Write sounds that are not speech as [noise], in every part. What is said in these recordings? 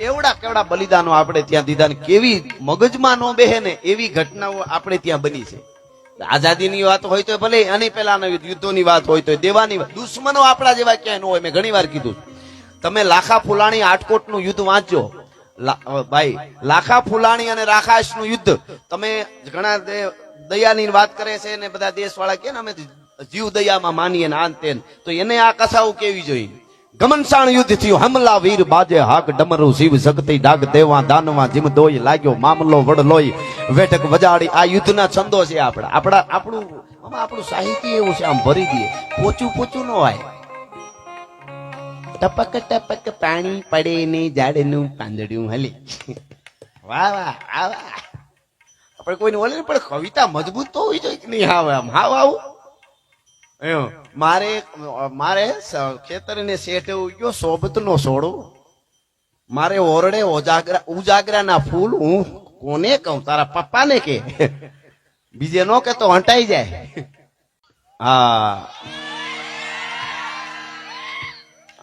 એવડા કેવડા બલિદાનો આપણે ત્યાં દીધા કેવી મગજમાં ન બેહે ને એવી ઘટનાઓ આપણે ત્યાં બની છે. આઝાદીની વાત હોય તો ભલે અને પેલાના યુદ્ધોની વાત હોય તો દેવાની. દુશ્મનો આપણા જેવા ક્યાંય ન હોય, મેં ઘણી વાર કીધું તમે લાખા ફુલાણી આટકોટનું યુદ્ધ વાંચજો. ભાઈ, લાખા ફુલાણી અને રાખાશનું યુદ્ધ. તમે ઘણા દયાની વાત કરે છે ને બધા દેશવાળા કે ને અમે જીવ દયામાં માનીએ ને આન તેન. તો એને આ કથાઓ કેવી જોઈએ? ગમનસાણ યુદ્ધ થયું. હમલા વીર બાજે હાક ડમરુ. શિવ શક્તિ ડાગ દેવા દાનવા જીમ દોય લાગ્યો. મામલો વડલોય. વેઠક વજાડી. આ યુદ્ધના છંદો છે આપણા. આપણા આપણું, આમાં આપણું સાહિત્ય એવું છે. આમ ભરી દઈએ. પોચું પોચું ન હોય. ટપક ટપક પાણી પડે ને ઝાડનું પાંદડ્યું હલે. વાહ વાહ આ વાહ. આપણે કોઈને ઓલે, પણ કવિતા મજબૂત તો હોવી જોઈએ કે નહીં? આવે આમ હાવ આવું. મારે મારે ખેતરને શેઠે ઉગ્યો સોબત નો સોડો. મારે ઓરડે ઉજાગરા ઉજાગરાના ફૂલ હું કોને કહું? તારા પપ્પાને કે. બીજે નો કે તો હંટાઈ જાય. હા.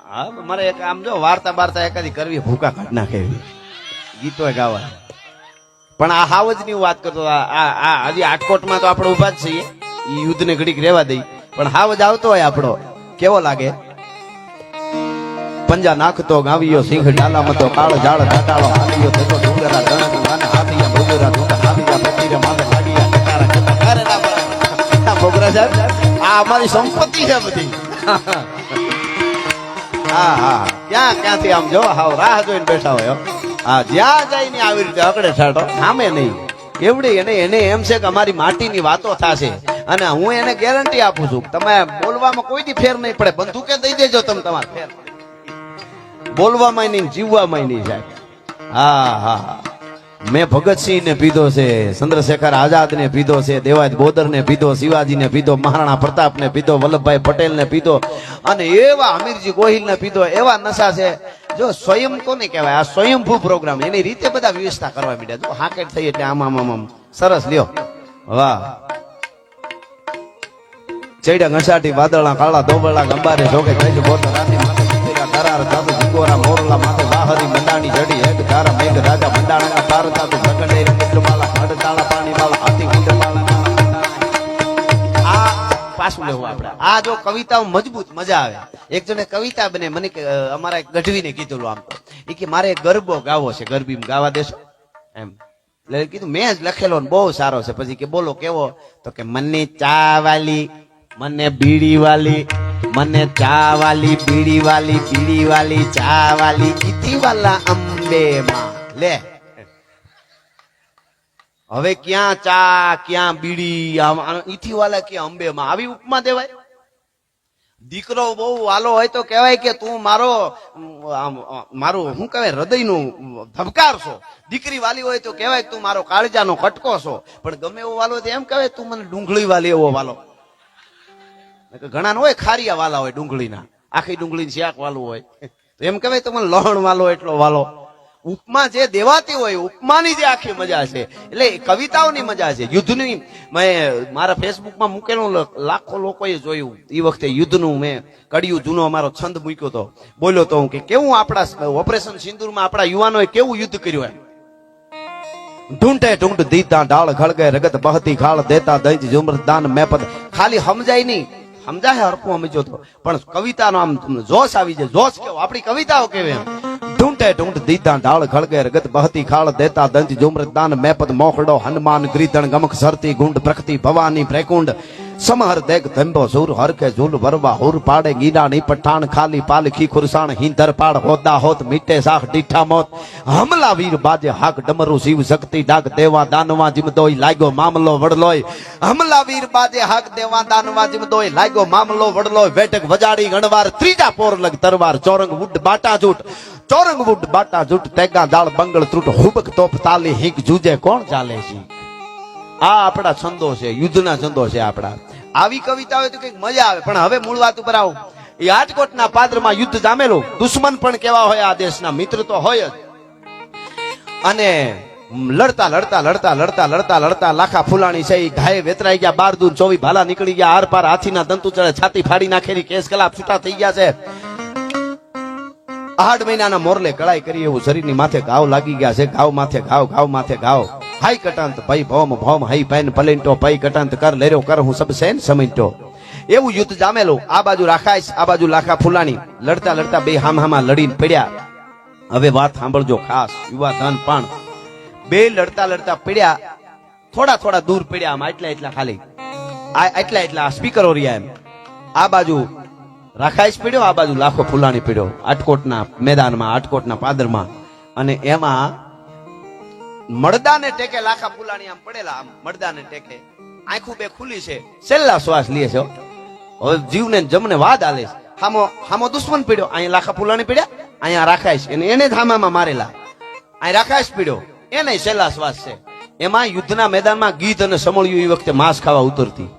હા મારે એક આમ જો, વાર્તા બાર્તા એકાદી કરવી, ભૂકા કાઢ નાખે. ગીતો ગાવા પણ આ હાવજની વાત કરતો, આ, આ- હજી આટકોટમાં તો આપણે ઊભા જ છીએ. યુદ્ધને ઘડીક રેવા દઈ પણ હાવજ આવતો હોય આપણો. કેવો લાગે? પંજા નાખતો, ગાવિયો સિંહ ડાલામાં તો કાળ ઝાડ ઘટાડો હાલિયો થતો ડુંગરા દણક વાને હાથીયા, ભોગરા ઢૂંઢા હાથીયા પતીરે માથે લાગિયા કટારા કટા અરે ના ભોગરા સાહેબ, આ અમારી સંપત્તિ છે બધી. હા હા ક્યાં, ક્યાંથી આમ જો, હાવ રાહ જોઈને બેઠા હોય, હો. હા, જ્યાં જઈને આવી રીતે અકડે છાટો, સામે નહીં. એવડી એને એને એમ છે કે અમારી માટીની વાતો થશે. અને હું એને ગેરંટી આપું છું તમે બોલવામાં કોઈ દી ફેર નહીં પડે. બંદૂકે દઈ દેજો તમે તમારે ફેર. બોલવામાં નહીં જીવવામાં નહીં સાહેબ હા હા હા. મેં ભગતસિંહ ને પીધો છે, ચંદ્રશેખર આઝાદ ને પીધો છે દેવાજ બોદર ને પીધો શિવાજી ને પીધો, મહારાણા પ્રતાપ ને પીધો, વલ્લભભાઈ પટેલ ને પીધો અને એવા અમીરજી ગોહિલ ને પીધો, એવા નશા છે. જો સ્વયં કોને કહેવાય? આ સ્વયંભૂ પ્રોગ્રામ. એની રીતે બધા વ્યવસ્થા કરવા માંડ્યા. જો હાકેટ થઈ એટલે આમ આમ આમ. સરસ, લ્યો. વાહ. ચૈડા ઘસાટી, વાદળા, કાળા, ધોબળા, ગંબારે જોગે કઈ બોતો રાતી માથે કરાર જાદુ જુગોરા મોરલા માથે વાહરી, મંડાણી, જડી એક તારા મેઘ, રાજા મંડાણા તાર તાતુ હડ તાળા પાણી પાણીવાળા હાથી મુંડમાલા આ પાછું લેવું આપણે. આ જો કવિતાઓ મજબૂત મજા આવે. એક જણે કવિતા બને, મને અમારા એક ગઢવીને કીધેલું આમ. તો એ કે, મારે ગરબો ગાવો છે ગરબી ગાવા દેશો. એમ. કીધું, મેં જ લખેલો ને બહુ સારો છે. પછી કે, બોલો, કેવો? તો કે, મને ચા વાલી મને બીડી વાલી, મને ચા વાલી, બીડી વાલી બીડી વાલી, ચા વાલી ઈથી વાલા અંબે માં લે. હવે ક્યાં ચા, ક્યાં બીડી ઈથી વાલા ક્યાં અંબે માં આવી ઉપમા દેવાય. દીકરો બહુ વાલો હોય તો કહેવાય કે તું મારો મારું, શું કહેવાય, હૃદયનું ધબકાર છો દીકરી વાલી હોય તો કહેવાય તું મારો કાળજાનો કટકો છો. પણ ગમે એવો વાલો એમ કહેવાય તું મને ડુંગળી વાલી એવો વાલો. ઘણા હોય, ખારિયા વાલા હોય ડુંગળીના. આખી ડુંગળી શાક વાલું હોય. તો એમ કહેવાય તો મને લહણ વાલો એટલો વાલો. ઉપમા જે દેવાતી હોય, ઉપમાની જે આખી મજા છે. એટલે કવિતાઓની મજા છે. યુદ્ધની મેં મારા ફેસબુકમાં મૂકેલું લાખો લોકોએ જોયું. એ વખતે યુદ્ધનું મેં કડિયું જૂનો અમારો છંદ મૂક્યો તો. બોલ્યો તો હું કે, કેવું આપણા ઓપરેશન સિંદુરમાં આપણા યુવાનોએ કેવું યુદ્ધ કર્યું એમ? ઢૂંઢે ઢૂંઢ દીધા ડાળ ખળગે રગત બહતી ખાળ દેતા દૈજ જુમર દાન મેપદ ખાલી સમજાય નહીં. સમજાય હરખું સમજો તો. પણ કવિતાનો આમ જોશ આવી જાય, જોશ કેવો? આપણી કવિતાઓ કેવી એમ? ઢૂંઢે ઢૂંઢ દીધા ઢાળ ખળગે રગત, બહતી ખાળ, દેતા દંજ જુમર દાન મેપદ મોખડો, હનુમાન ગ્રીધણ ગમક, સરતી, ગુંડ પ્રકૃતિ ભવાની પ્રેકુંડ સમહર દેખ ધંધો સુર કે ઝૂલ વરવા હુર પાડે ગીડાની પઠાણ ખાલી પાલખી ખુરસાણ હિંદર પાડ હોદા હોત મીઠે સાખ ડીઠા મોત હમલા વીર બાજે હાક ડમરુ શિવ શક્તિ ડાક દેવા દાનવા જીમદોય લાગ્યો મામલો વડલોય હમલા વીર બાજે હાક દેવા દાનવા જીમદોય લાગ્યો મામલો વડલોય વેટક વજાડી ગણવાર ત્રીજા પોર લગ તરવાર ચોરંગ વુડ બાટા જૂટ ચોરંગ વુડ બાટા જૂટ તેગા દાળ બંગળ ત્રુટ હુબક તોપ તાલી હિંક જુજે કોણ ચાલે છે આ આપણા છંદો છે યુદ્ધના છંદો છે આપણા આવી કવિતા હોય તો કંઈક મજા આવે. પણ હવે મૂળ વાત ઉપર આવો. રાજકોટના પાદરમાં યુદ્ધ જામેલું. દુશ્મન પણ કેવા હોય આ દેશના મિત્ર તો હોય જ. અને લડતા લડતા લડતા લડતા લડતા લડતા લાખા ફૂલાણી છે એ ઘાયે વેતરાઈ ગયા બાર દૂર ચોવી ભાલા નીકળી ગયા આર પાર હાથીના દંતુ ચડે, છાતી ફાડી નાખેલી, કેસ કલાપ છૂટા થઈ ગયા છે. આઠ મહિનાના મોરલે કળાઈ કરી, એવું શરીરની માથે ઘાવ લાગી ગયા છે. ઘાવ માથે ઘાવ ઘાવ માથે ઘાવ. હાઈ કટાંત ભાઈ ભોમ ભોમ હાઈ પેન પલેન્ટો ભાઈ કટાંત કર લેરો કર હું સબ સેન સમિંટો એવું યુદ્ધ જામેલું આ બાજુ રાખાઈશ આ બાજુ લાખા ફૂલાણી લડતા લડતા બે હામ હામા લડીને પડ્યા હવે વાત સાંભળજો ખાસ, યુવા ધન પણ. બે લડતા લડતા પડ્યા, થોડા થોડા દૂર પડ્યા આમ એટલા એટલા ખાલી. આ એટલા એટલા સ્પીકરો રહ્યા એમ. આ બાજુ રાખાઈશ પીડ્યો, આ બાજુ લાખો ફૂલાણી પડ્યો. આટકોટના મેદાનમાં, આટકોટના પાદરમાં. અને એમાં મળદાને ટેકે લાખા ફૂલાણી આમ પડેલા, આમ મળદાને ટેકે. આંખું બે ખુલ્લી છે. છેલ્લા શ્વાસ લે છે હવે જીવને જમને વાદ આલે છે. હામો હામો દુશ્મન પીડ્યો. અહીંયા લાખા ફૂલાણી પડ્યા, અહીંયા રાખાઈશ એને એને જ મારેલા. અહીં રાખાઈશ પીડ્યો. એને છેલ્લા શ્વાસ છે. એમાં યુદ્ધના મેદાનમાં ગીધ અને સમળ્યું એ વખતે માંસ ખાવા ઉતરતી.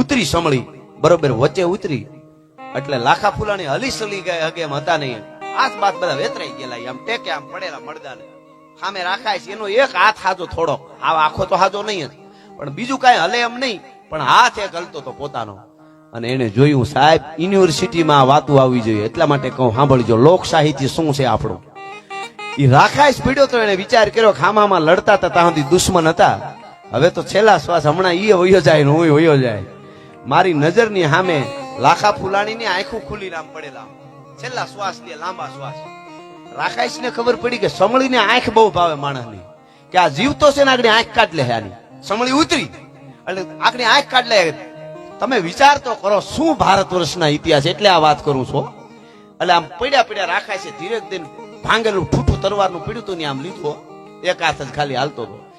ઉતરી સમળી, બરોબર, વચ્ચે ઉતરી. એટલે લાખા ફૂલાણી હલી સલી ગયા હગે એમ હતા નહીં. આસ બાત બધા વેતરાઈ ગયેલા. આમ ટેકે, આમ પડેલા મળદાને. સામે રાખાય છે, એનો એક હાથ હાજો થોડો આ આખો તો હાજો નહીં પણ બીજું કાંઈ હલે એમ નહીં. પણ હાથ એક હલતો તો પોતાનો. અને એને જોયું, સાહેબ, યુનિવર્સિટીમાં વાતું આવવી જોઈએ. એટલા માટે કહું, સાંભળજો લોક સાહિત્ય શું છે આપણું? એ રાખાય પીડ્યો તો એને વિચાર કર્યો ખામામાં લડતા હતા, ત્યાં સુધી દુશ્મન હતા. હવે તો છેલ્લા શ્વાસ હમણાં ઈ વયો જાય ને હું વયો જાય. મારી નજરની સામે લાખા ફુલાણીની આંખો ખુલી રામ પડેલા. છેલ્લા શ્વાસ લે લાંબા શ્વાસ. રાખાઈશ ને ખબર પડી કે સમળીને આંખ બહુ ભાવે માણસની. કે આ જીવતો છે ને આગળ આંખ કાઢ લે આની. સમળી ઉતરી. એટલે આગળ આંખ કાઢ લે. તમે વિચાર તો કરો, શું ભારત વર્ષના ઇતિહાસ? એટલે આ વાત કરું છું. એટલે આમ પડ્યા પડ્યા રાખાય છે ધીરે ધીરે ભાંગેલું ઠૂઠું તરવારનું પીડ્યું હતું ને આમ લીધું. એક હાથ જ ખાલી હાલતો હતો.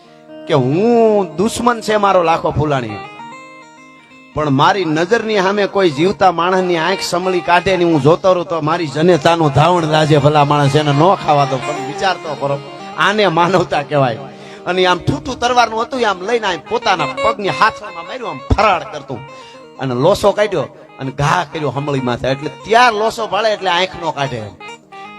કે હું દુશ્મન છે મારો લાખો ફૂલાણી. પણ મારી નજરની સામે કોઈ જીવતા માણસની આંખ સમળી કાઢે ને હું જોતો રહું તો મારી જનેતાનું ધાવણ રાજે ભલા માણસ, એને ન ખાવા દો પણ વિચારતો કરો આને માનવતા કહેવાય. અને આમ ઠૂઠું તરવારનું હતું, આમ લઈને આમ પોતાના પગની હાથમાં માર્યું, આમ ફરાળ કરતું. અને લોસો કાઢ્યો અને ઘા કર્યો હમળી માથે. એટલે ત્યાર લોસો ભળે એટલે આંખ નો કાઢે.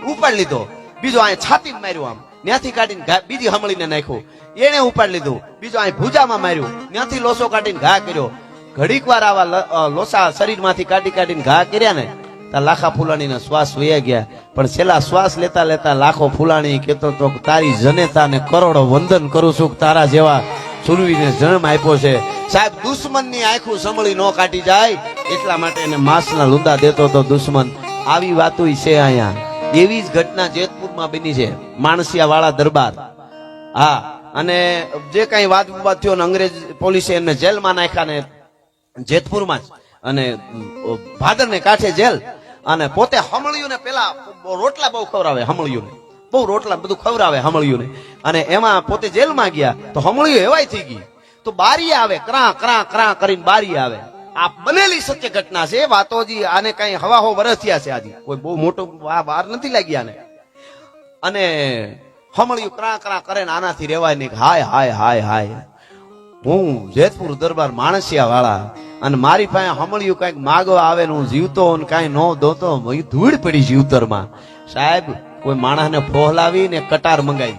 ઉપાડ લીધો. બીજો આ છાતી માર્યું આમ. ત્યાંથી કાઢીને બીજી હમળીને નાખ્યું. એને ઉપાડ લીધું. બીજો આ ભૂજામાં માર્યું. ત્યાંથી લોસો કાઢીને ઘા કર્યો. ઘડીક વાર આવા લોસા શરીરમાંથી કાઢી કાઢીને ઘા કર્યા ને, ત્યાં લાખા ફૂલાણીના શ્વાસ વયા ગયા. પણ છેલ્લા શ્વાસ લેતા લેતા લાખો ફૂલાણી કેતો તો તારી જનેતાને કરોડો વંદન કરું છું તારા જેવા સુરવીને જન્મ આપ્યો છે. સાહેબ, દુશ્મનની આંખું સંભળી ન કાઢી જાય, એટલા માટે એને માંસના લુંદા દેતો તો દુશ્મન. આવી વાતો છે અહીંયા. એવી જ ઘટના જેતપુરમાં બની છે માણસિયા વાળા દરબાર. હા, અને જે કઈ વાદ વિવાદ થયો અંગ્રેજ પોલીસે એમને જેલમાં નાખ્યા ને જેતપુરમાં જ. અને ભાદર ને કાંઠે જેલ. અને પોતે હમળિયું ને પેલા રોટલા બહુ ખવડાવે હમળિયું ને બહુ રોટલા બધું ખવડાવે હમળિયું ને અને એમાં પોતે જેલમાં ગયા તો હમળિયું એવાય થઈ ગઈ. તો બારી આવે, ક્રા ક્રા ક્રા કરીને બારી આવે. આ બનેલી સત્ય ઘટના છે. વાતો જી આને કઈ હવા હો વરસ થયા છે આજે કોઈ બહુ મોટો વાર નથી લાગી આને. અને હમળિયું ક્રા ક્રા કરે ને આનાથી રેવાય નહીં હાય હાય હાય હાય. હું જેતપુર દરબાર માણસિયા વાળા અને મારી પાસે હમળિયું કંઈક માગવા આવે ને હું જીવતો ને કાંઈ ન દોતો ધૂળ પડી જીવતરમાં. સાહેબ, કોઈ માણસને ફોહલાવી ને કટાર મંગાવી.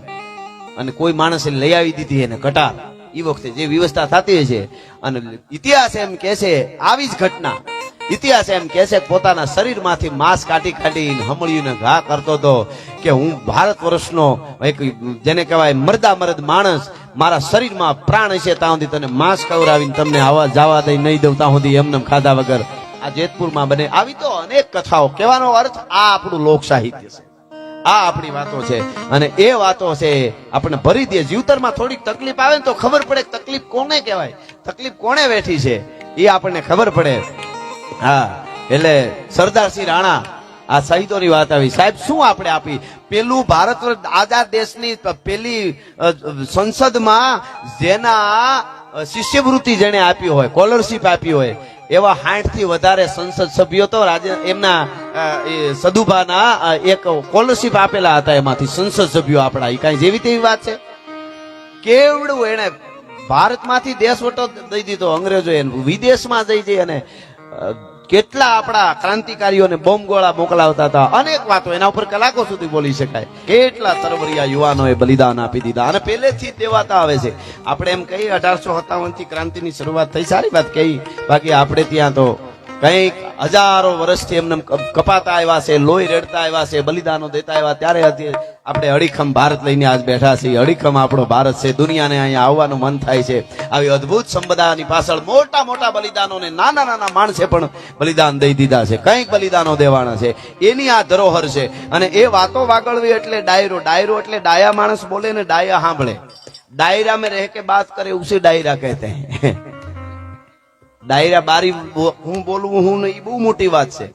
અને કોઈ માણસે લઈ આવી દીધી એને કટાર. એ વખતે જે વ્યવસ્થા થતી હશે અને ઇતિહાસ એમ કે છે, આવી જ ઘટના. ઇતિહાસ એમ કે છે પોતાના શરીરમાંથી માંસ કાઢી કાઢીને હમળીને ઘા કરતો હતો કે હું ભારત વર્ષનો એક જેને કહેવાય મરદા મરદ માણસ, મારા શરીરમાં પ્રાણ હશે ત્યાં સુધી તને માંસ ખવડાવીને તમને આવા જવા દઈ નહીં દઉં, ત્યાં સુધી એમને ખાધા વગર. આ જેતપુરમાં બને આવી તો અનેક કથાઓ. કહેવાનો અર્થ આ આપણું લોક સાહિત્ય છે. આ આપણી વાતો છે. અને એ વાતો છે આપણે ભરી દે. જીવતરમાં થોડીક તકલીફ આવે ને તો ખબર પડે તકલીફ કોને કહેવાય? તકલીફ કોને વેઠી છે? એ આપણને ખબર પડે. હા, એટલે સરદારસિંહ રાણા આ શહીદોની વાત આવી. સાહેબ, શું આપણે આપી? પેલું ભારત આઝાદ દેશની પેલી સંસદમાં જેના શિષ્યવૃત્તિ જેને આપી હોય, સ્કોલરશીપ આપી હોય, એવા સાઠથી વધારે સંસદ સભ્યો તો રાજે એમના સદુભાના એક સ્કોલરશીપ આપેલા હતા એમાંથી, સંસદ સભ્યો આપણા. એ કાંઈ જેવી તેવી વાત છે? કેવડું એને ભારતમાંથી દેશ વટો દઈ દીધો અંગ્રેજો એને, વિદેશમાં જઈ જઈ અને કેટલા આપણા ક્રાંતિકારીઓને બોમ્બ ગોળા મોકલાવતા હતા? અનેક વાતો એના ઉપર કલાકો સુધી બોલી શકાય. કેટલા તરવરિયા યુવાનોએ બલિદાન આપી દીધા? અને પહેલેથી દેવાતા આવે છે. આપણે એમ કહીએ, અઢારસો સત્તાવનથી ક્રાંતિની શરૂઆત થઈ. સારી વાત કહી. બાકી આપણે ત્યાં તો કંઈક હજારો વર્ષથી એમને કપાતા આવ્યા છે, લોહી રેડતા આવ્યા છે, બલિદાનો દેતા આવ્યા. ત્યારે આપણે અડીખમ ભારત લઈને આજ બેઠા છીએ. અડીખમ આપણો ભારત છે. દુનિયાને અહીંયા આવવાનું મન થાય છે. આવી અદ્ભુત સંપદાની પાછળ મોટા મોટા બલિદાનોને નાના નાના માણસે પણ બલિદાન દઈ દીધા છે. કંઈક બલિદાનો દેવાના છે. એની આ ધરોહર છે. અને એ વાતો વાગળવી એટલે ડાયરો. ડાયરો એટલે ડાયા માણસ બોલે ને ડાયા સાંભળે. ડાયરા મેં રહે કે બાત કરે, ઉસી ડાયરા કહેતે ડાયરા બારી હું બોલવું, હું એ બહુ મોટી વાત છે.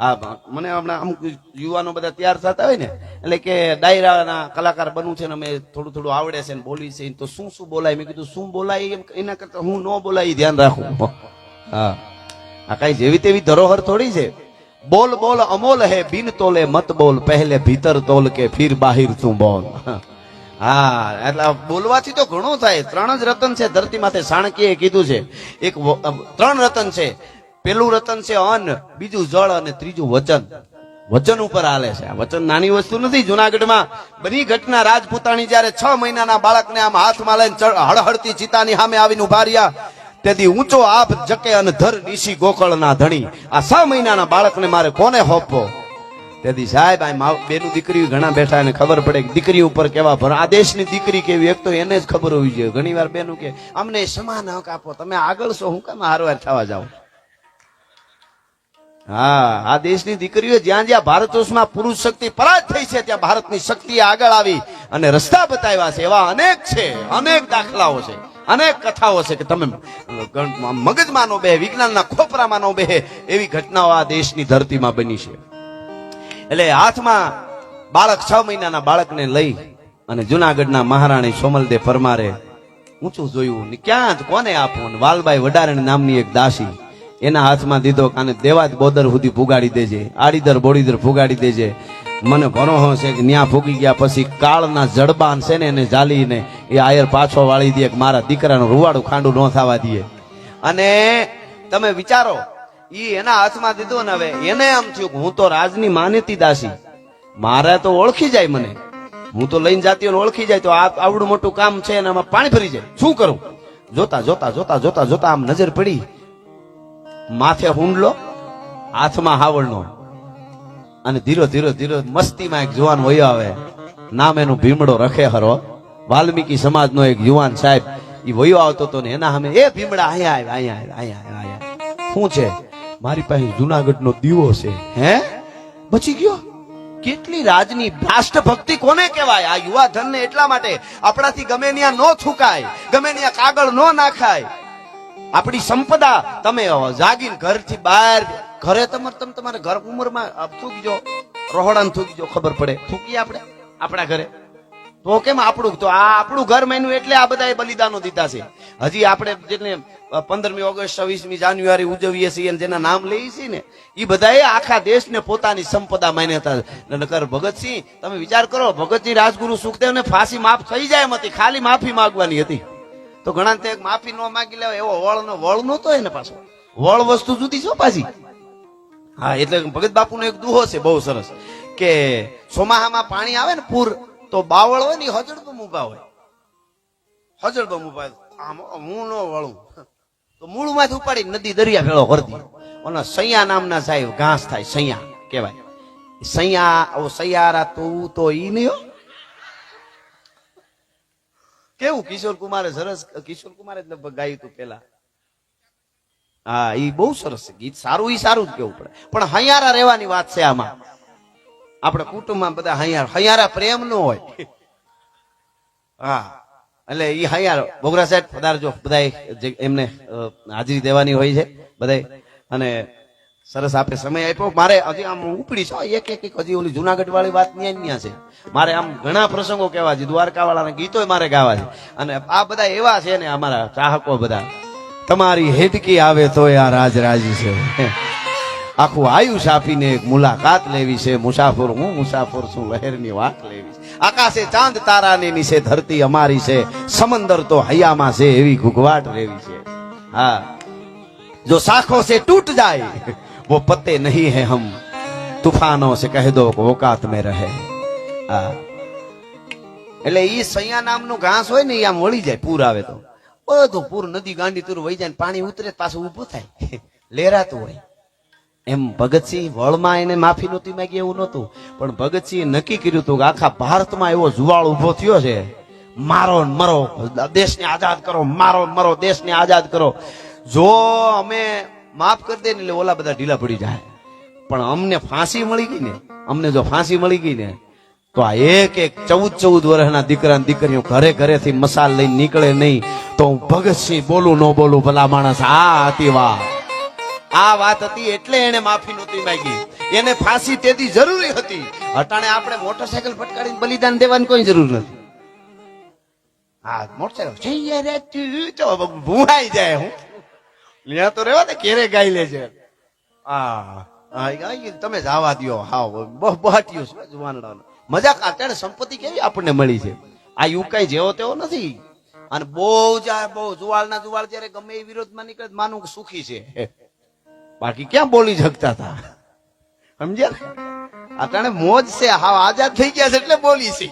હા મને હમણાં અમુક યુવાનો બધા તૈયાર થતા હોય ને, એટલે કે ડાયરાના કલાકાર બનવું છે ને, અમે થોડું થોડું આવડે છે ને, બોલી છે તો શું શું બોલાય? મેં કીધું, શું બોલાય એમ એના કરતા હું ન બોલાય ધ્યાન રાખું. હા. આ કઈ જેવી તેવી ધરોહર થોડી છે. બોલ બોલ અમોલ હે, બિન તોલે મત બોલ, પહેલે ભીતર તોલ કે ફિર બાહિર તું બોલ. હા, એટલે બોલવાથી તો ઘણું થાય. ત્રણ જ રતન છે, ધરતી માથે સાણકીએ કીધું છે. એક ત્રણ રતન છે. પેલું રતન છે અન્ન, બીજું જળ અને ત્રીજું વચન. વચન ઉપર હાલે છે. વચન નાની વસ્તુ નથી. જુનાગઢમાં બની ઘટના રાજપૂતાણી જયારે છ મહિનાના બાળકને આમ હાથમાં લઈને હળહળતી ચિતાની સામે આવીને ઊભા રહ્યા, તેથી ઊંચો આપ જકે અને ધર નિશી ગોકળના ધણી. આ છ મહિનાના બાળકને મારે કોને હોપવો? તેથી સાહેબ, આ માવ- બેનું દીકરી ઘણા બેઠા એને ખબર પડે કે દીકરી ઉપર કેવા ભર આ દેશની દીકરી કેવી, એક તો એને જ ખબર હોવી જોઈએ. ઘણી વાર બેનું કે, અમને સમાન હક આપો, તમે આગળ છો, હું કામ હારવાર થવા જાઓ હા, આ દેશની દીકરીઓ જ્યાં જ્યાં ભારત પુરુષ શક્તિ પરાજ થઈ છે, ત્યાં ભારતની શક્તિ આગળ આવી અને રસ્તા બતાવ્યા છે. એવા અનેક છે, અનેક દાખલાઓ છે, અનેક કથાઓ છે કે તમે મગજમાં નો બે વિજ્ઞાનના ખોપરામાં નો બે એવી ઘટનાઓ આ દેશની ધરતીમાં બની છે. એટલે હાથમાં બાળક છ મહિનાના બાળકને લઈ અને જુનાગઢના મહારાણી સોમલદે પરમારે ઊંચું જોયું ને ક્યાં જ કોને આપવું? વાલભાઈ વડારણ નામની એક દાસી એના હાથમાં દીધો કાને દેવાજ બોદર સુધી ફુગાડી દેજે, આડીદર બોડીદર ફુગાડી દેજે. મને ભરોહો છે કે ન્યા ફૂગી ગયા પછી કાળના જડબાન છે ને એને જાલીને એ આયર પાછો વાળી દે કે મારા દીકરાનું રૂવાડું ખાંડું ન થવા દે. અને તમે વિચારો ઈ એના હાથમાં દીધું ને હવે એને એમ થયું હું તો રાજની માનેતી દાસી. મારે તો ઓળખી જાય મને. હું તો લઈને જાતી ઓળખી જાય તો આવડું મોટું કામ છે અને આમાં પાણી ભરી જાય. શું કરું? જોતા જોતા જોતા જોતા જોતા આમ નજર પડી. માથે હુંડલો, હાથમાં હાવળનો. અને ધીરો ધીરો ધીરો મસ્તીમાં એક જુવાન વયો આવે. નામ એનું ભીમડો રખે હરો. વાલ્મીકી સમાજનો એક યુવાન સાહેબ એ વયો આવતો હતો ને એના સામે, એ ભીમડા અહીંયા આવ્યા અહીંયા આવ્યા અહીંયા આવ્યા. શું છે? મારી પાસે જુનાગઢનો દીવો છે. હે? બચી ગયો? કેટલી રાજની રાષ્ટ્રભક્તિ કોને કહેવાય? આ યુવા ધનને એટલા માટે આપણાથી ગમે ત્યાં નો થૂકાય, ગમે ત્યાં કાગળ નો નાખાય. આપણી સંપદા તમે જાગીને ઘરથી બહાર, ઘરે તમારે તમે તમારે ઘર ઉંમરમાં થૂકજો. રોહડાને થૂકજો, ખબર પડે. થૂકીએ આપણે? આપણા ઘરે. તો કેમ આપણું? તો આ આપણું ઘર માન્યું એટલે આ બધા બલિદાનો દીધા છે. હજી આપણે જેને પંદરમી ઓગસ્ટ, છવ્વીસમી જાન્યુઆરી ઉજવીએ છીએ જેના નામ લઈએ છીએ ને એ બધાએ આખા દેશને પોતાની સંપદા માન્યતા નકર ભગતસિંહ, તમે વિચાર કરો, ભગતસિંહ રાજગુરુ સુખદેવને ફાંસી માફ થઈ જાય એમ હતી, ખાલી માફી માગવાની હતી. તો ઘણા તે માફી ન માંગી લેવાય, એવો વળ નો વળ નહોતો એને પાછો. વળ વસ્તુ જુદી છો પાછી. હા, એટલે ભગત બાપુનો એક દુહો છે, બહુ સરસ, કે સોમાહામાં પાણી આવે ને પૂર તો બાવળ હોય ને હજળ હજળબમ ઊભા હોય. હજળ ઊભા હોય. આમ હું ન વળું. તો મૂળમાંથી ઉપાડી નદી દરિયા ભેળો કરતી અને સૈયા નામના સાહેબ ઘાસ થાય, સૈયા કહેવાય. સૈયા સૈયારા તું તો ઈ નહીં કેવું? કિશોર કુમારે સરસ, કિશોર કુમારે જ લગભગ ગાયું હતું પેલા હા એ બહુ સરસ ગીત. સારું એ સારું જ કેવું પડે. પણ હૈયારા રહેવાની વાત છે આમાં. આપણે કુટુંબમાં બધા હૈયાર હૈયારા પ્રેમ નો હોય. હા. એટલે એ હૈયાર. બોગરા સાહેબ પધારજો બધા એમને હાજરી દેવાની હોય છે બધા અને સરસ આપે સમય આપ્યો. મારે હજી આમ ઉપડી છો, એક એક એક હજી ઓલી જુનાગઢ વાળી વાત ન્યા ન્યા છે. મારે આમ ઘણા પ્રસંગો કહેવા છે દ્વારકા વાળાના ગીતો મારે ગાવા છે. અને આ બધા એવા છે ને અમારા ચાહકો બધા. તમારી હેટકી આવે તો આ રાજ રાજી છે. આખું આયુષ આપીને એક મુલાકાત લેવી છે. મુસાફર, હું મુસાફર છું, લહેરની વાત લેવી આકાશે ચાંદ તારાની નીચે ધરતી અમારી છે. સમંદર તો હૈયામાં છે એવી ઘૂઘવાટ રેવી છે. હા. જો શાખો સે ટૂટ જાય, વો પત્તે નહીં હે હમ. તુફાનો સે કહે દો ઓકાત મે રહે. હા. એટલે ઈ સૈયા નામનું ઘાસ હોય ને આમ વળી જાય, પૂર આવે તો. બધું પૂર નદી ગાંડી તુર વહી જાય પાણી ઉતરે પાછું ઊભું થાય. [laughs] લેરાતું હોય. એમ ભગતસિંહ વળમાં એને માફી નહોતી માંગી, એવું નહોતું. પણ ભગતસિંહે નક્કી કર્યું હતું કે આખા ભારતમાં એવો જુવાળ ઊભો થયો છે. મારો મરો, દેશને આઝાદ કરો, મારો મરો, દેશને આઝાદ કરો. જો અમે માફ કરી દે એટલે ઓલા બધા ઢીલા પડી જાય. પણ અમને ફાંસી મળી ગઈ ને, અમને જો ફાંસી મળી ગઈ ને, તો આ એક એક ચૌદ ચૌદ વર્ષના દીકરા દીકરીઓ ઘરે ઘરેથી મસાલ લઈને નીકળે નહીં. તો હું ભગતસિંહ બોલું ન બોલું ભલા માણસ, આ હતી વાત. આ વાત હતી એટલે એને માફી નહોતી માંગી. એને ફાંસી તેથી જરૂરી હતી. અટાણે આપણે મોટરસાયકલ ફટકારીને બલિદાન દેવાની કોઈ જરૂર નથી. હા, મોટરસાયકલ. ભૂહાઈ જાય હું. લ્યા તો રેવા ને કેરે ગાઈ લે છે હા તમે જવા દ્યો. હા બહુ બહાટ્યું છે, જુવાનડાનો. મજાક અત્યારે સંપત્તિ કેવી આપણને મળી છે? આ યુ કઈ જેવો તેવો નથી. અને બહુ જ બહુ જુવાળના જુવાળ જયારે ગમે એ વિરોધમાં નીકળે માનું સુખી છે. બાકી ક્યાં બોલી શકતા હતા? સમજ્યા? અટાણે મોજ છે હા આઝાદ થઈ ગયા છે એટલે બોલી છે.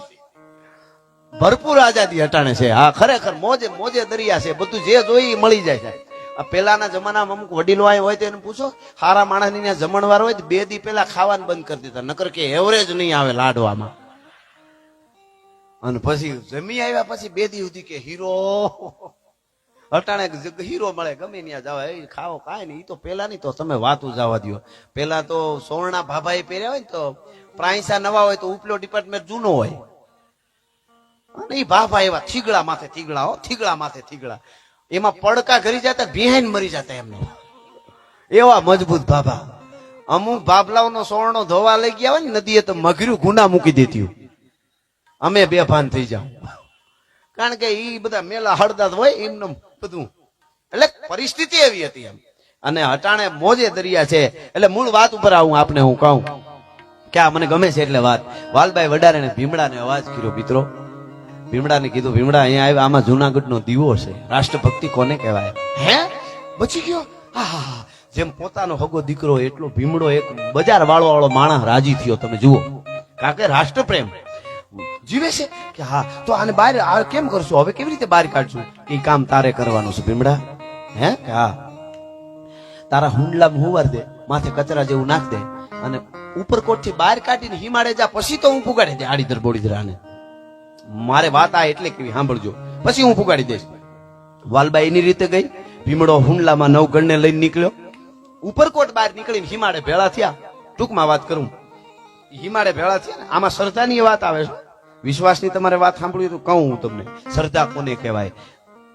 ભરપૂર આઝાદી અટાણે છે. હા, ખરેખર મોજે મોજે દરિયા છે. બધું જે જોઈ મળી જાય છે આ પેલાના જમાનામાં અમુક વડીલો આવ્યા હોય તો એને પૂછો સારા માણસની ત્યાં જમણવાર હોય તો બે દી પેલા ખાવાનું બંધ કરી દીધા નકર કે એવરેજ નહીં આવે લાડવામાં. અને પછી જમી આવ્યા પછી બે દી સુધી કે, હીરો અટાણે હીરો મળે, ગમે ત્યાં જવા એ ખાઓ કાંઈ નહીં તો પેલા નહીં તો તમે વાતું જવા દ્યો. પેલા તો સોળના ભાભાએ પહેર્યા હોય ને તો પ્રાઇસા નવા હોય તો ઉપલો ડિપાર્ટમેન્ટ જૂનો હોય. અને એ ભાભા એવા થીગડા માથે થીગડા હો થીગડા માથે થીગડા એમાં પડકા ઘરી જતા બિહાઈન મરી જતા એમને. એવા મજબૂત ભાભા. અમુક ભાભલાઓનો સોરણો ધોવા લઈ ગયા હોય ને, નદીએ તો મઘર્યું ગુના મૂકી દેતી અમે બે ભાન થઈ જાવ કારણ કે એ બધા મેલા હળદા હોય, એમને બધું. એટલે પરિસ્થિતિ એવી હતી એમ. અને હટાણે મોજે દરિયા છે. એટલે મૂળ વાત ઉપર આવું, આપને હું કહું. કે આ મને ગમે છે એટલે વાત. વાલભાઈ વડારે ભીમડાને અવાજ કર્યો, મિત્રો, ભીમડાને કીધું, ભીમડા, અહીંયા આવ્યા, આમાં જુનાગઢ નો દીવો છે. રાષ્ટ્રભક્તિ કોને કહેવાય? હે? બચી ગયો? હા. જેમ પોતાનો હગો દીકરો એટલો ભીમડો એક બજાર વાળો વાળો માણસ રાજી થયો, તમે જુઓ. કારણ કે રાષ્ટ્રપ્રેમ. જીવે છે? કે હા, તો આને બહાર કેમ કરશું? હવે કેવી રીતે બહાર કાઢશું? એ કામ તારે કરવાનું છે, ભીમડા. હે? હા. તારા હુંડલા હુંવાર દે, માથે કચરા જેવું નાખ દે, અને ઉપરકોટથી બહાર કાઢીને હિમાડે જા, પછી તો હું પુગાડી દે આડીધર બોડીધર આને. મારે વાત આ એટલે કેવી, સાંભળજો. પછી હું પુગાડી દઈશ. વાલબા એની રીતે ગઈ, ભીમડો હુંડલામાં નવ ગણને લઈને નીકળ્યો. ઉપરકોટ બહાર નીકળીને હિમાડે ભેળા થયા. ટૂંકમાં વાત કરું. હિમાડે ભેળા થયા આમાં શ્રદ્ધાની વાત આવે છે. વિશ્વાસની તમારે વાત સાંભળવી તો કહું હું તમને. શ્રદ્ધા કોને કહેવાય?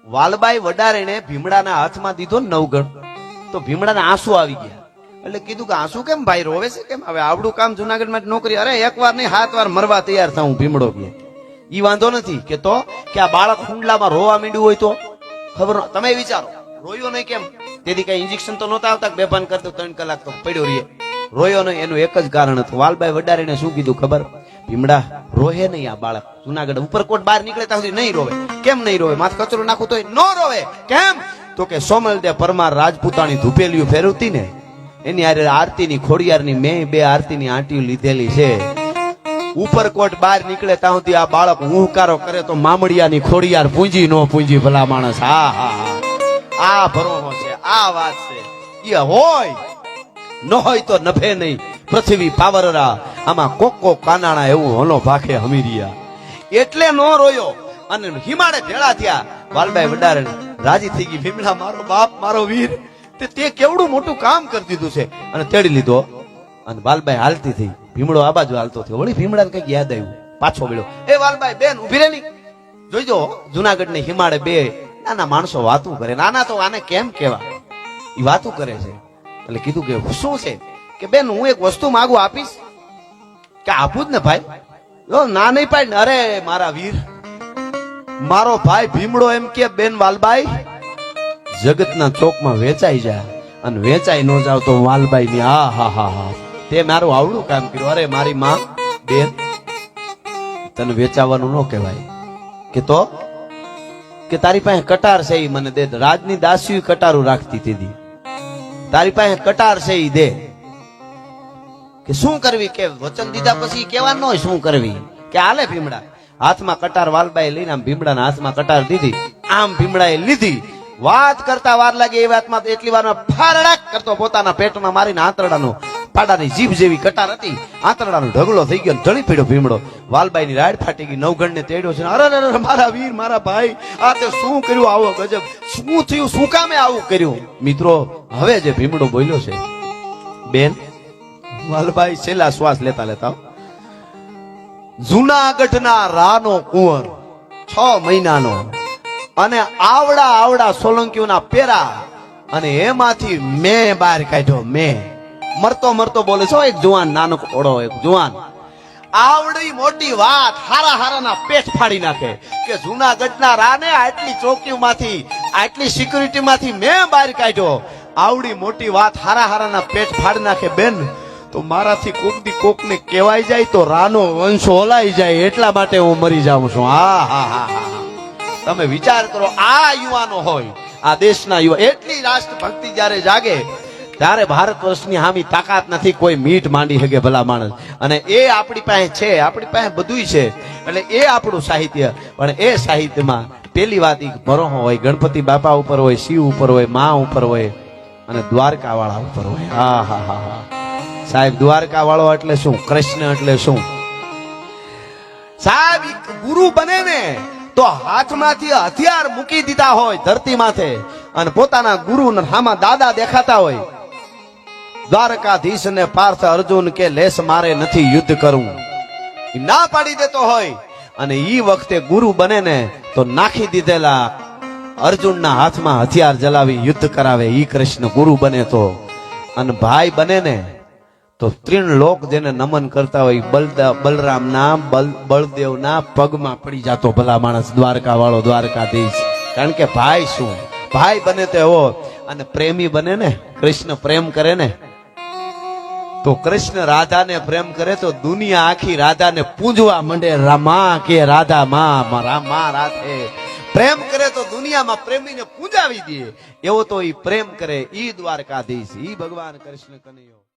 વાલબાઈ વડારેને ભીમડાના હાથમાં દીધો ને નવગણ. તો ભીમડાના આંસુ આવી ગયા. એટલે કીધું કે આંસુ કેમ ભાઈ રોવે છે કેમ? હવે આવડું કામ જુનાગઢમાં નોકરી અરે એક વાર નહીં, સાત વાર મરવા તૈયાર થાઉં ભીમડો કે ઈ વાંધો નથી. કે તો કે આ બાળક હુંડલામાં રોવા માંડ્યું હોય તો? ખબર તમે વિચારો. રોયો નહીં કેમ? તેથી કઈ ઇન્જેક્શન તો નહોતા આવતા બેભાન કરતો, ત્રણ કલાક તો પડ્યો રહીએ. રોયો નહીં, એનું એક જ કારણ હતું. વાલભાઈ વડારીને શું કીધું ખબર? ભીમડા રોહે નહીં આ બાળક. જુનાગઢ ઉપરકોટ બહાર નીકળે ત્યાં સુધી નહીં રોવે. કેમ નહીં રોવે? માથે કચરો નાખું તો ન રોવે. કેમ? તો કે સોમલદે પરમાર રાજપૂતાણી ધૂપેલિયું ફેરવતી ને, એની આરે આરતીની ખોડિયારની મેં બે આરતીની આંટીઓ લીધેલી છે. ઉપરકોટ બહાર નીકળે ત્યાં સુધી આ બાળક હુંકારો કરે તો મામડિયાની ખોડિયાર પૂંજી નો પૂંજી ભલા માણસ. હા હા હા. આ ભરોહો છે, આ વાત છે. એ હોય. ન હોય તો નફે નહીં. પૃથ્વી પાવરરા. આમાં કોકો કાનાણા એવું હલો ભાખે હમીરિયા. એટલે નો રોયો. અને હિમાડે ભેળા થયા. વાલભાઈ વડારે રાજી થઈ ગઈ. ભીમલા, મારો બાપ, મારો વીર. તે તે કેવડું મોટું કામ કરી દીધું છે. અને તેડી લીધો. અને વાલભાઈ હાલતી થઈ. ભીમડો આ બાજુ હાલતો થયો. વળી ભીમડાને કંઈક યાદ આવ્યું. પાછો વળ્યો. એ વાલભાઈ બેન ઊભી રે જોઈજો જુનાગઢની હિમાડે બે નાના માણસો વાતું કરે. નાના તો આને કેમ કેવા એ વાતું કરે છે. એટલે કીધું કે, શું છે? કે બેન, હું એક વસ્તુ માગું આપીશ? કે આપું જ ને ભાઈ. ના નહીં પાડ અરે, મારા વીર. મારો ભાઈ ભીમડો એમ કે, બેન, વાલબાઈ, જગતના ચોકમાં વેચાઈ જાય અને વેચાઈ ન જાવ તો વાલબાઈ ની હા હા હા હા. તે મારું આવડું કામ કર્યું. અરે, મારી માં, બેન, તને વેચાવાનું ન કહેવાય. કે તો? કે તારી પાસે કટાર છે એ મને દે. રાજની દાસી કટારું રાખતી હતી તારી પાસે કટાર છે ઈ દે. કે શું કરવી? કે વચન દીધા પછી કેવાનું હોય શું કરવી? કે હાલે ભીમડા. હાથમાં કટાર વાલબાઈ લઈને આમ ભીમડાના હાથમાં કટાર દીધી. આમ ભીમડાએ લીધી. વાત કરતા વાર લાગે એ વાતમાં એટલી વારમાં ફારડાક કરતો પોતાના પેટમાં મારીને આંતરડાનો પાડાની જીભ જેવી કટાર હતી. આંતરડાનો ઢગલો થઈ ગયો ને ઢળી પડ્યો ભીમડો. વાલબાઈની રાડ ફાટી ગઈ નવઘણને તેડ્યો છે અરે અરે, મારા વીર મારા ભાઈ આ તે શું કર્યું? આવો ગજબ. શું થયું? શું કામે આવું કર્યું? મિત્રો હવે જે ભીમડો બોલ્યો છે બેન વાલભાઈ, છેલ્લા શ્વાસ લેતા લેતા જુનાગઢના રાનો કુંવર, છ મહિનાનો. અને આવડા આવડા સોલંકીઓના પેરા. અને એમાંથી મેં બહાર કાઢ્યો, મેં. મરતો મરતો બોલે છો એક જુવાન નાનો ઓળો, એક જુવાન. આવડી મોટી વાત હારા હારાના પેટ ફાડી નાખે કે જુનાગઢના રાને આટલી ચોકીમાંથી આટલી સિક્યુરિટીમાંથી મેં બહાર કાઢ્યો. આવડી મોટી વાત હારા હારાના પેટ ફાડી નાખે બેન. તો મારાથી કોક દી કોકને કહેવાય જાય તો રાનો વંશ ઓલાઈ જાય, એટલા માટે હું મરી જાઉં છું. હા હા હા હા. તમે વિચાર કરો, આ યુવાનો હોય, આ દેશના યુવા, એટલી રાષ્ટ્ર ભક્તિ જ્યારે જાગે, ત્યારે ભારત વર્ષની હામી તાકાત નથી કોઈ મીઠ માંડી શકે ભલા માણસ. અને એ આપણી પાસે છે, આપણી પાસે બધુંય છે, એટલે એ આપણું સાહિત્ય. પણ એ સાહિત્યમાં પેલી વાત ઈ હોય, ગણપતિ બાપા ઉપર હોય, શિવ ઉપર હોય, મા ઉપર હોય, અને દ્વારકા વાળા ઉપર હોય. હા હા હા હા. સાહેબ દ્વારકા વાળો એટલે શું? કૃષ્ણ એટલે શું? સાહેબ ગુરુ બને ને તો હાથમાંથી હથિયાર મૂકી દીધા હોય ધરતી માથે અને પોતાના ગુરુ હામાં દાદા દેખાતા હોય. દ્વારકાધીશ ને પાર્થ અર્જુન કે, લેસ મારે નથી યુદ્ધ કરવું. ના પાડી દેતો હોય અને ઈ વખતે ગુરુ બને ને તો નાખી દીધેલા અર્જુનના હાથમાં હથિયાર જલાવી યુદ્ધ કરાવે. ઈ કૃષ્ણ ગુરુ બને તો. અને ભાઈ બને ને તો ત્રણ લોક જેને નમન કરતા હોય, બલદા બલરામના બલ બળદેવના પગમાં પડી જતો ભલા માણસ દ્વારકા વાળો દ્વારકાધીશ. કારણ કે ભાઈ શું? ભાઈ બને તો એવો, અને પ્રેમી બને ને, કૃષ્ણ પ્રેમ કરે ને, તો કૃષ્ણ રાધાને પ્રેમ કરે તો દુનિયા આખી રાધાને પૂજવા માંડે, રામા કે રાધા માં રામા રાધે. પ્રેમ કરે તો દુનિયામાં પ્રેમીને પૂજાવી દે. એવો તો ઈ પ્રેમ કરે ઈ દ્વારકાધીશ, ઈ ભગવાન કૃષ્ણ કનૈયો.